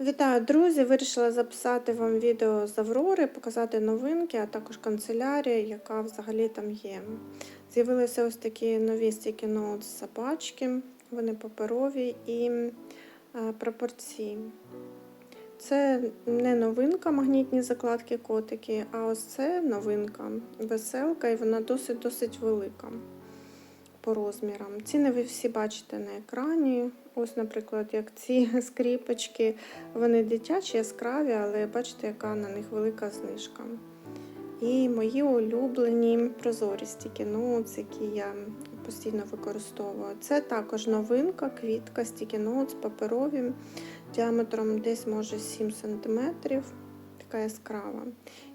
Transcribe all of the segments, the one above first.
Вітаю, друзі! Вирішила записати вам відео з Аврори, показати новинки, а також канцелярія, яка взагалі там є. З'явилися ось такі нові стіки ноут з собачки, вони паперові і е, пропорційні. Це не новинка, магнітні закладки котики, а ось це новинка, веселка, і вона досить-досить велика по розмірам. Ціни ви всі бачите на екрані. Ось, наприклад, як ці скріпочки, вони дитячі, яскраві, але бачите, яка на них велика знижка. І мої улюблені прозорі стіки які я постійно використовую. Це також новинка, квітка, Notes, паперові, діаметром десь може 7 см, така яскрава.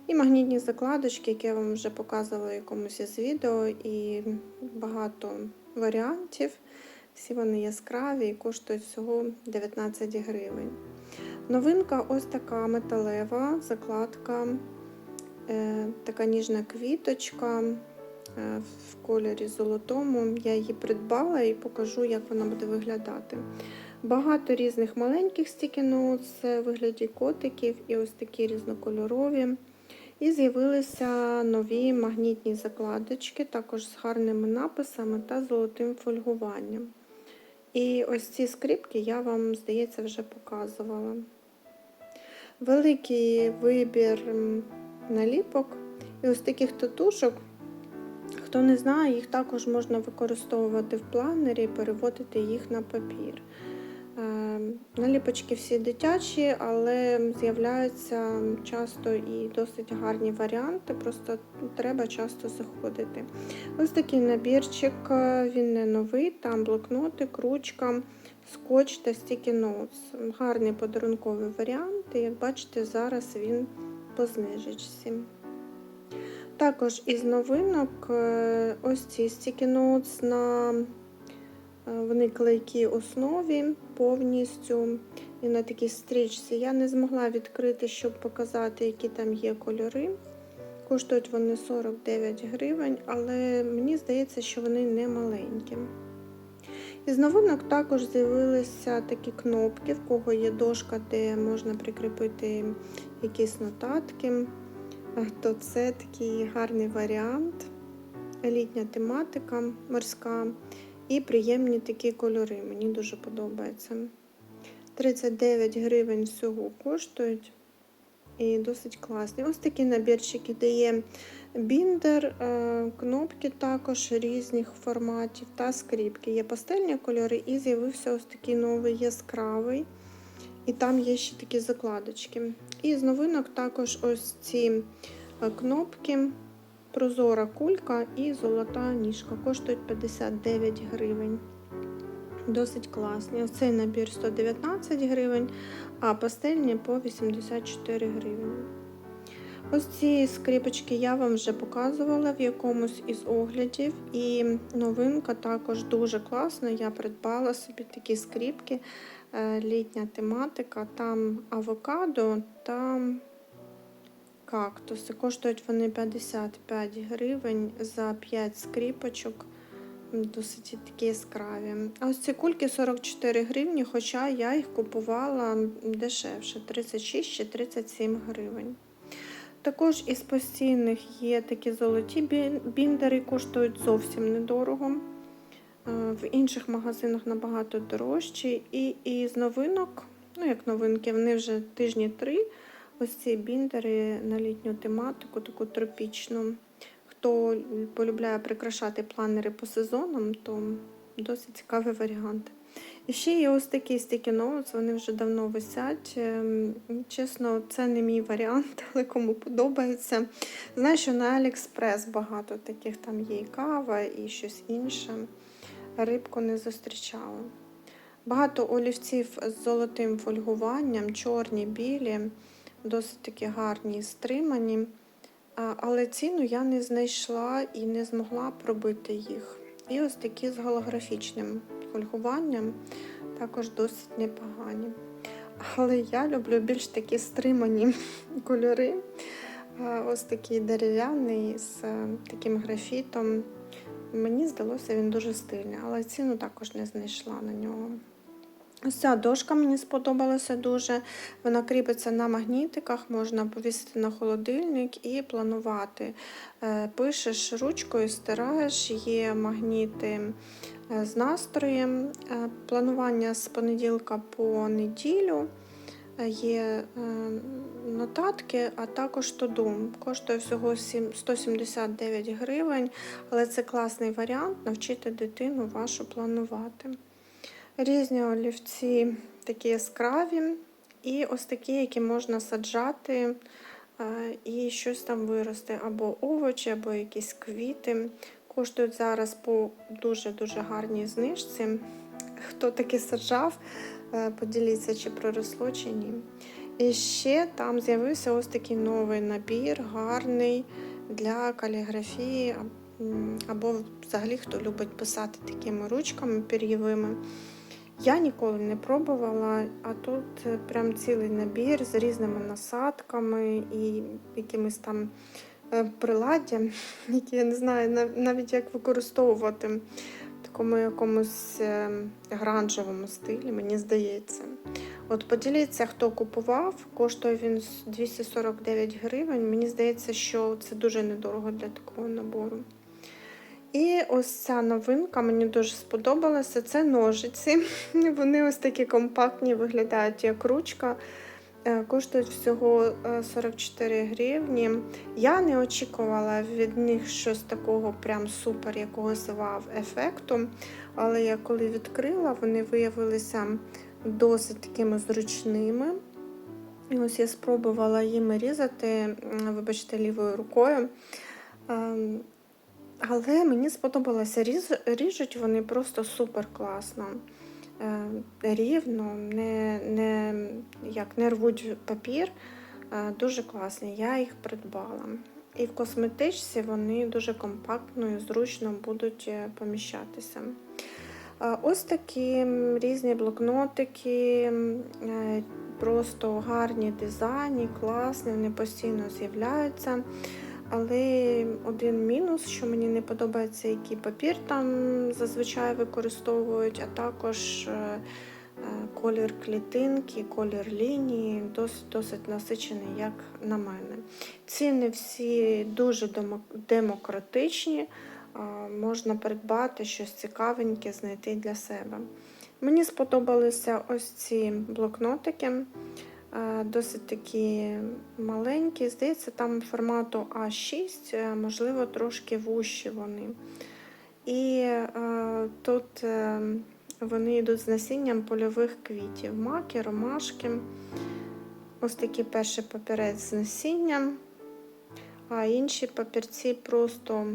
І магнітні закладочки, які я вам вже показувала в якомусь із відео, і багато варіантів. Всі вони яскраві і коштують всього 19 гривень. Новинка ось така металева закладка, е, така ніжна квіточка е, в кольорі золотому. Я її придбала і покажу, як вона буде виглядати. Багато різних маленьких стікінот з вигляді котиків і ось такі різнокольорові. І з'явилися нові магнітні закладочки, також з гарними написами та золотим фольгуванням. І ось ці скріпки я вам, здається, вже показувала. Великий вибір наліпок. І ось таких татушок, хто не знає, їх також можна використовувати в планері і переводити їх на папір. Наліпочки всі дитячі, але з'являються часто і досить гарні варіанти, просто треба часто заходити. Ось такий набірчик, він не новий, там блокнотик, ручка, скотч та стікі notes. Гарний подарунковий варіант, і як бачите, зараз він по знижечці. Також із новинок ось ці стікі notes на вони клейкі основі повністю і на такій стрічці. Я не змогла відкрити, щоб показати, які там є кольори. Коштують вони 49 гривень, але мені здається, що вони не маленькі. Із новинок також з'явилися такі кнопки, в кого є дошка, де можна прикріпити якісь нотатки. То це такий гарний варіант. Літня тематика морська. І приємні такі кольори. Мені дуже подобається. 39 гривень всього коштують. І досить класні. Ось такі набірчики, де є біндер, е, кнопки також різних форматів та скріпки. Є пастельні кольори, і з'явився ось такий новий яскравий. І там є ще такі закладочки. І з новинок також ось ці е, кнопки прозора кулька і золота ніжка. Коштують 59 гривень. Досить класні. Ось цей набір 119 гривень, а пастельні по 84 гривні. Ось ці скріпочки я вам вже показувала в якомусь із оглядів. І новинка також дуже класна. Я придбала собі такі скріпки, е, літня тематика, там авокадо та кактуси. Коштують вони 55 гривень за 5 скріпочок. Досить такі яскраві. А ось ці кульки 44 гривні, хоча я їх купувала дешевше 36 чи 37 гривень. Також із постійних є такі золоті біндери, коштують зовсім недорого. В інших магазинах набагато дорожчі. І із новинок, ну як новинки, вони вже тижні три. Ось ці біндери на літню тематику, таку тропічну. Хто полюбляє прикрашати планери по сезонам, то досить цікавий варіант. І ще є ось такі стікі ноутс, вони вже давно висять. Ем, чесно, це не мій варіант, але кому подобається. Знаю, що на Аліекспрес багато таких там є і кава, і щось інше. Рибку не зустрічала. Багато олівців з золотим фольгуванням, чорні, білі досить такі гарні, стримані. Але ціну я не знайшла і не змогла пробити їх. І ось такі з голографічним фольгуванням, також досить непогані. Але я люблю більш такі стримані кольори. Ось такий дерев'яний з е, таким графітом. Мені здалося, він дуже стильний, але ціну також не знайшла на нього. Ось ця дошка мені сподобалася дуже. Вона кріпиться на магнітиках, можна повісити на холодильник і планувати. Е, Пишеш ручкою, стираєш, є магніти е, з настроєм. Е, Планування з понеділка по неділю. Є нотатки, а також тодум. Коштує всього 179 гривень, але це класний варіант навчити дитину вашу планувати. Різні олівці такі яскраві, і ось такі, які можна саджати е, і щось там вирости, або овочі, або якісь квіти. Коштують зараз по дуже-дуже гарній знижці. Хто таки саджав, е, поділіться, чи проросло, чи ні. І ще там з'явився ось такий новий набір, гарний для каліграфії, або взагалі хто любить писати такими ручками пір'євими. Я ніколи не пробувала, а тут е, прям цілий набір з різними насадками і якимись там е, приладдям, які я не знаю навіть як використовувати в такому якомусь е, гранжевому стилі, мені здається. От поділіться, хто купував, коштує він 249 гривень. Мені здається, що це дуже недорого для такого набору. І ось ця новинка мені дуже сподобалася. Це ножиці. Вони ось такі компактні, виглядають як ручка. Е, Коштують всього е, 44 гривні. Я не очікувала від них щось такого прям супер якогось вау ефекту. Але я коли відкрила, вони виявилися досить такими зручними. І ось я спробувала їми різати, вибачте, лівою рукою. Але мені сподобалося, ріжуть вони просто супер класно. Е, рівно, не, не, як, не рвуть папір. Е, дуже класні. Я їх придбала. І в косметичці вони дуже компактно і зручно будуть е, поміщатися. Ось такі різні блокнотики, просто гарні дизайні, класні, вони постійно з'являються. Але один мінус, що мені не подобається, який папір там зазвичай використовують, а також е, е, колір клітинки, колір лінії досить, досить насичений, як на мене. Ціни всі дуже демократичні, можна придбати щось цікавеньке, знайти для себе. Мені сподобалися ось ці блокнотики. Е, Досить такі маленькі. Здається, там формату А6, е, можливо, трошки вущі вони. І е, тут е, вони йдуть з насінням польових квітів, маки, ромашки. Ось такий перший папірець з насінням, а інші папірці просто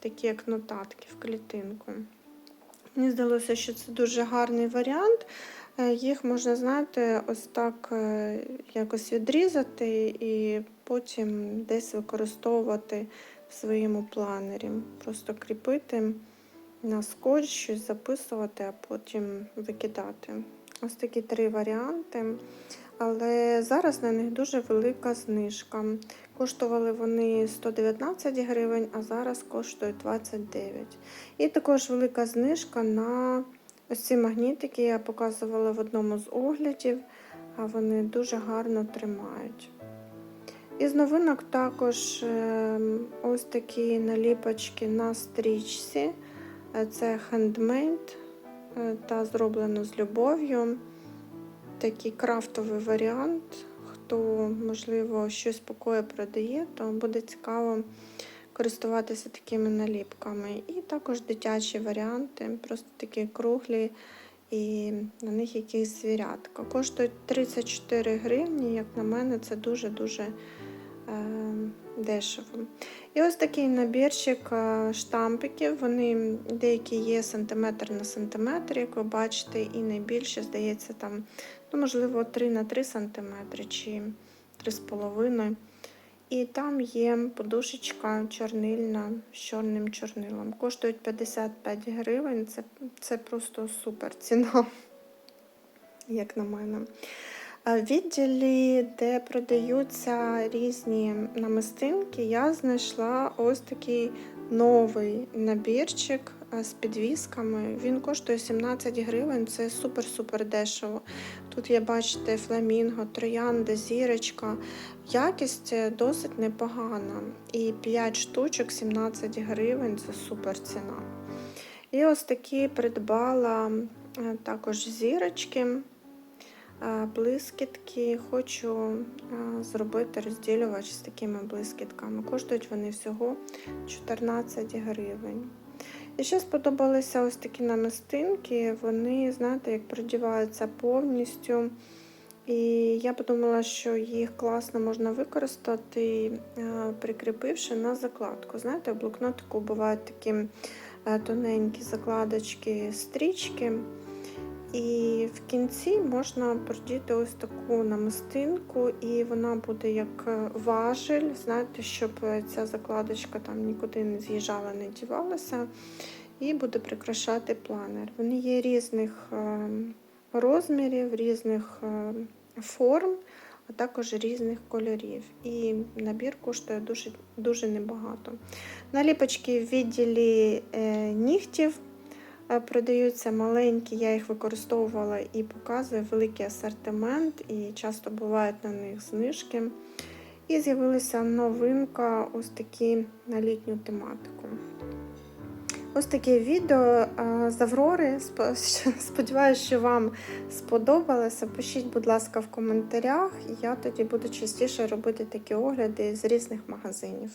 такі, як нотатки в клітинку. Мені здалося, що це дуже гарний варіант. Е, Їх можна, знаєте, ось так е, якось відрізати і потім десь використовувати в своєму планері. Просто кріпити на скотч, щось записувати, а потім викидати. Ось такі три варіанти. Але зараз на них дуже велика знижка. Коштували вони 119 гривень, а зараз коштують 29. І також велика знижка на ось ці магнітики. Я показувала в одному з оглядів, а вони дуже гарно тримають. Із новинок також ем, ось такі наліпочки на стрічці. Е, Це хендмейд та зроблено з любов'ю. Такий крафтовий варіант. Хто, можливо, щось покоє продає, то буде цікаво користуватися такими наліпками. І також дитячі варіанти, просто такі круглі, і на них якісь звірятка. Коштують 34 гривні, як на мене, це дуже-дуже е, дешево. І ось такий набірчик е, штампиків. Вони деякі є сантиметр на сантиметр, як ви бачите, і найбільше, здається, там, ну, можливо, 3 на 3 сантиметри чи 3,5. І там є подушечка чорнильна з чорним чорнилом. Коштують 55 гривень. Це, це просто супер ціна, як на мене. В відділі, де продаються різні намистинки, я знайшла ось такий новий набірчик з підвісками. Він коштує 17 гривень, це супер-супер дешево. Тут є, бачите, фламінго, троянда, зірочка. Якість е, досить непогана. І 5 штучок 17 гривень це супер ціна. І ось такі придбала е, також зірочки, е, блискітки. Хочу е, зробити розділювач з такими блискітками. Коштують вони всього 14 гривень. І ще сподобалися ось такі намистинки. Вони, знаєте, як продіваються повністю. І я подумала, що їх класно можна використати, е, прикріпивши на закладку. Знаєте, в блокнотику бувають такі е, тоненькі закладочки, стрічки. І в кінці можна продіти ось таку намистинку, і вона буде як е, важель, знаєте, щоб е, ця закладочка там нікуди не з'їжджала, не дівалася, і буде прикрашати планер. Вони є різних е, розмірів, різних форм, а також різних кольорів. І набір коштує дуже, дуже небагато. Наліпочки в відділі нігтів продаються маленькі, я їх використовувала і показую великий асортимент, і часто бувають на них знижки. І з'явилася новинка ось такі на літню тематику. Ось таке відео з Аврори. Спо- Сподіваюсь, що вам сподобалося. Пишіть, будь ласка, в коментарях. Я тоді буду частіше робити такі огляди з різних магазинів.